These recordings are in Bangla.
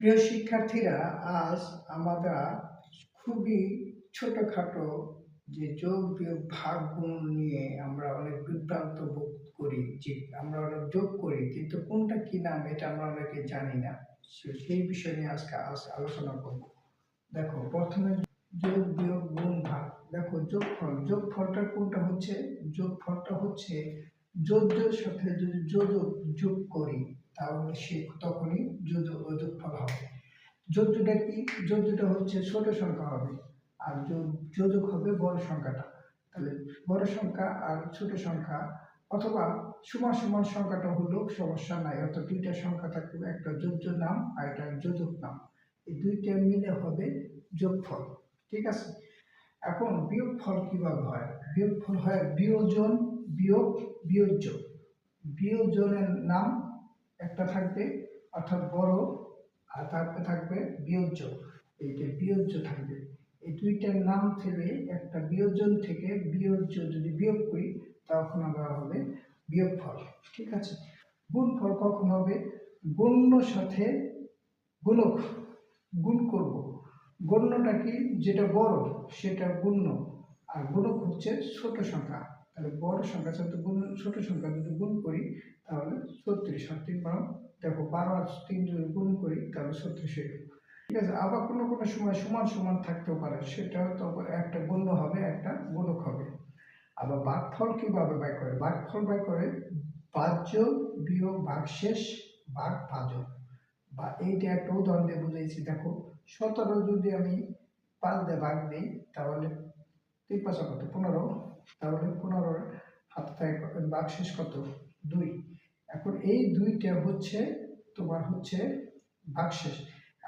প্রিয় শিক্ষার্থীরা, আজ আমরা খুবই ছোটখাটো যে যোগ বিয়োগ ভাগ গুণ নিয়ে আমরা অনেক বিভ্রান্ত করি, যে আমরা অনেক যোগ করি, কিন্তু কোনটা কি নাম এটা আমরা অনেকে জানি না। সেই বিষয় নিয়ে আজকে আজ আলোচনা করব। দেখো, প্রথমে যোগ বিয়োগ গুণ ভাগ। দেখো, যোগফল, যোগফলটা কোনটা হচ্ছে? যোগফলটা হচ্ছে যোজ্যের সাথে যদি যোজক যোগ করি তাহলে সে তখনই যোজক যোগফল হবে। যোজ্যটা কি? যোজ্যটা হচ্ছে ছোট সংখ্যা হবে আর যোজক হবে বড় সংখ্যাটা। তাহলে বড় সংখ্যা আর ছোট সংখ্যা অথবা সমান সমান সংখ্যাটা হলেও সমস্যা নাই, অর্থাৎ দুইটা সংখ্যা থাকবে একটা যোজ্য নাম আর একটা যোজক নাম। এই দুইটা মিলে হবে যোগফল, ঠিক আছে? এখন বিয়োগফল কীভাবে হয়? বিয়োগফল হয় বিয়োজন, বিয়োগ বিয়োজ্য বিয়োজনের নাম একটা থাকবে, অর্থাৎ বড়, আর তারপরে থাকবে বিয়োজ্য। এইটা বিয়োজ্য থাকবে। এই দুইটার নাম থেকে একটা বিয়োজন থেকে বিয়োজ্য যদি বিয়োগ করি, তখন আবার হবে বিয়োগফল। ঠিক আছে? গুণফল কখন হবে? গণ্য সাথে গুণক গুণ করব। গণ্যটা কি? যেটা বড়, সেটা গুণ্য। আর গুণক হচ্ছে ছোট সংখ্যা। তাহলে বড় সংখ্যা সাথে গুণ, ছোট সংখ্যা যদি গুণ করি, তাহলে ছত্রিশ আর তিন বারো দেখো বারো আর তিন যদি গুণ করি, তাহলে ছত্রিশ হয়ে ঠিক আছে, আবার কোনো কোনো সময় সমান সমান থাকতেও পারে, সেটা তো একটা গণ্য হবে, একটা গুণক হবে। আবার ভাগফল কীভাবে বাই করে? ভাগফল বাই করে বাহ্য বিয়োগ ভাগশেষ ভাগ ভাজক বা এইটা একটা উদাহরণ দিয়ে বুঝাইছি। দেখো, সতেরো যদি আমি পাঁচ দিয়ে ভাগ দিই, তাহলে তিন পাঁচা কত পনেরো। তাহলে পনেরোর হাত থাকে ভাগশেষ কত? দুই। এখন এই দুইটা হচ্ছে, তোমার হচ্ছে ভাগশেষ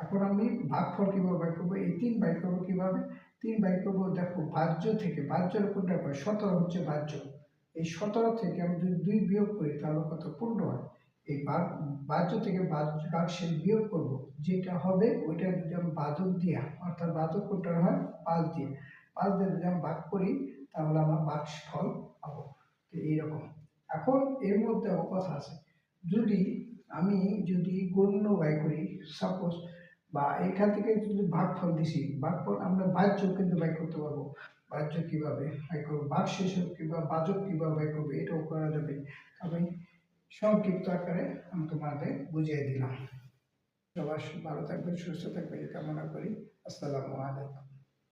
এখন আমি ভাগফল কীভাবে বাই করব? এই তিন বাই করব কীভাবে? তিন বাই করব, দেখো, বাহ্য থেকে, বাহ্যের কোনটা করে সতেরো হচ্ছে বাহ্য। এই সতেরো থেকে আমি যদি দুই বিয়োগ করি, তাহলে কত? পনেরো হয়। এই বাহ্য থেকে বাক্সের বিয়োগ করব, যেটা হবে, ওইটা যদি আমি বাদক দিয়া, অর্থাৎ বাদক কোনটা হয়? পাঁচ দিয়ে। পাঁচ দিয়ে যদি আমি ভাগ করি, তাহলে আমার বাক্স ফল পাবো। তো এইরকম। এখন এর মধ্যে কথা আছে। যদি আমি যদি গণ্য ব্যয় করি সাপোজ বা এখান থেকে যদি ভাগফল দিছি, ভাগফল আমরা বাহ্য কিন্তু ব্যয় করতে পারব। বাহ্য কীভাবে ব্যয় করব? ভাগ শেষ কিংবা বাজক কীভাবে ব্যয় করব? এটাও করা যাবে। আমি সংক্ষিপ্ত আকারে আমি তোমাদের বুঝিয়ে দিলাম। সবাই ভালো থাকবেন, সুস্থ থাকবেন, এই কামনা করি। আসসালামু আলাইকুম।